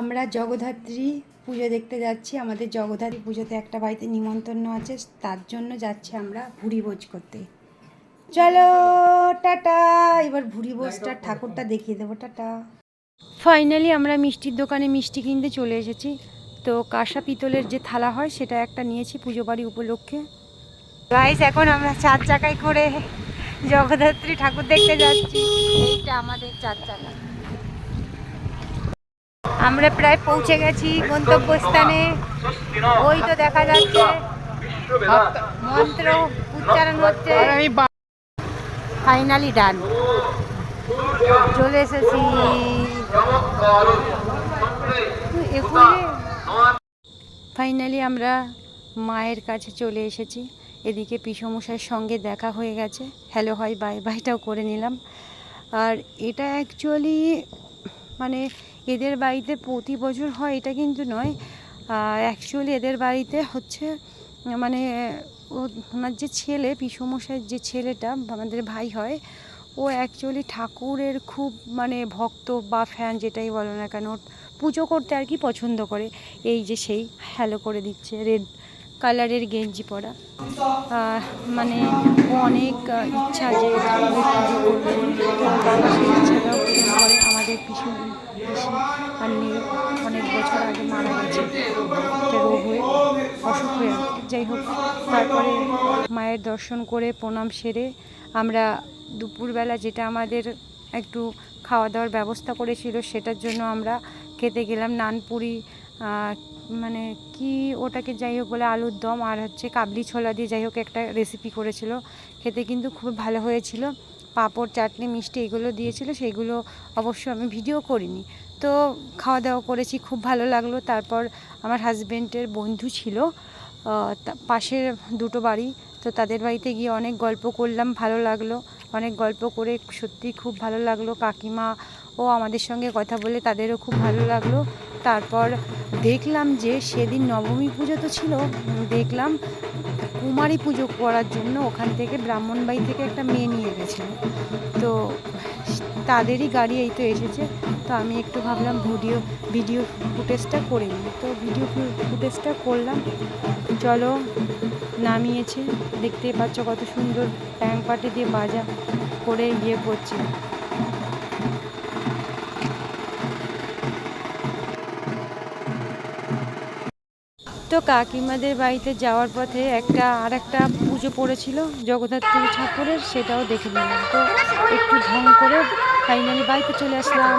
আমরা জগদ্ধাত্রী পুজো দেখতে যাচ্ছি। আমাদের জগদ্ধাত্রী পুজোতে একটা বাড়িতে নিমন্ত্রণ আছে। তার জন্য যাচ্ছি আমরা ভুড়ি ভোজ করতে। চলো, টাটা! এবার ভুড়ি ভোজটা ঠাকুরটা দেখিয়ে দেবো। টাটা! ফাইনালি আমরা মিষ্টির দোকানে মিষ্টি কিনতে চলে এসেছি। তো কাঁসা পিতলের যে থালা হয়, সেটা একটা নিয়েছি পুজো বাড়ি উপলক্ষে। গাইস এখন আমরা চার চাকায় করে জগদ্ধাত্রী ঠাকুর দেখতে যাচ্ছি। এইটা আমাদের চার চাকা। আমরা প্রায় পৌঁছে গেছি গন্তব্যস্থানে। ওই তো দেখা যাচ্ছে, মন্ত্র উচ্চারণ হচ্ছে। ফাইনালি ডান চলে এসেছি। ফাইনালি আমরা মায়ের কাছে চলে এসেছি। এদিকে পিসমশাইয়ের সঙ্গে দেখা হয়ে গেছে। হ্যালো হয় বাই বাইটাও করে নিলাম। আর এটা অ্যাকচুয়ালি মানে এদের বাড়িতে প্রতি বছর হয়, এটা কিন্তু নয়। অ্যাকচুয়ালি এদের বাড়িতে হচ্ছে মানে ওনার যে ছেলে, পিসমশাইয়ের যে ছেলেটা, আমাদের ভাই হয়, ও অ্যাকচুয়ালি ঠাকুরের খুব মানে ভক্ত বা ফ্যান যেটাই বলো না কেন, পুজো করতে আর কি পছন্দ করে। এই যে সেই হ্যালো করে দিচ্ছে রেড কালারের গেঞ্জি পরা। মানে ও অনেক ইচ্ছা যে করবে। আমাদের পিছু পিসি অনেক বছর আগে মারা গেছে। রোগ হয়ে, অসুখ হয়ে যাই হোক, তারপরে মায়ের দর্শন করে, প্রণাম সেরে আমরা দুপুরবেলা যেটা আমাদের একটু খাওয়া দাওয়ার ব্যবস্থা করেছিল, সেটার জন্য আমরা খেতে গেলাম নানপুরি মানে কি ওটাকে যাই হোক বলে আলুর দম আর হচ্ছে কাবলি ছোলা দিয়ে যাই হোক একটা রেসিপি করেছিল। খেতে কিন্তু খুব ভালো হয়েছিল। পাঁপড়, চাটনি, মিষ্টি এগুলো দিয়েছিল, সেগুলো অবশ্য আমি ভিডিও করিনি। তো খাওয়া দাওয়া করেছি, খুব ভালো লাগল। তারপর আমার হাজব্যান্ডের বন্ধু ছিল পাশের দুটো বাড়ি, তো তাদের বাড়িতে গিয়ে অনেক গল্প করলাম, ভালো লাগল। অনেক গল্প করে সত্যি খুব ভালো লাগল। কাকিমা ও আমাদের সঙ্গে কথা বলে তাদেরও খুব ভালো লাগল। তারপর দেখলাম যে সেদিন নবমী পুজো তো ছিল দেখলাম কুমারী পুজো করার জন্য ওখান থেকে ব্রাহ্মণবাড়ি থেকে একটা মেয়ে নিয়ে গেছিল। তো তাদেরই গাড়ি এই তো এসেছে, তো আমি একটু ভাবলাম ভিডিও ভিডিও ফুটেজটা করে নিই। তো ভিডিও ফুটেজটা করলাম, চলো নামিয়েছে, দেখতেই পাচ্ছ কত সুন্দর ট্যাং পাটি দিয়ে বাজা করে ইয়ে করছে। তো কাকিমাদের বাড়িতে যাওয়ার পথে একটা আর একটা পুজো পড়েছিল জগদ্ধাত্রী ঠাকুরের, সেটাও দেখে নিলাম। তো একটু ঢং করে ফাইনালি বাড়িতে চলে আসলাম।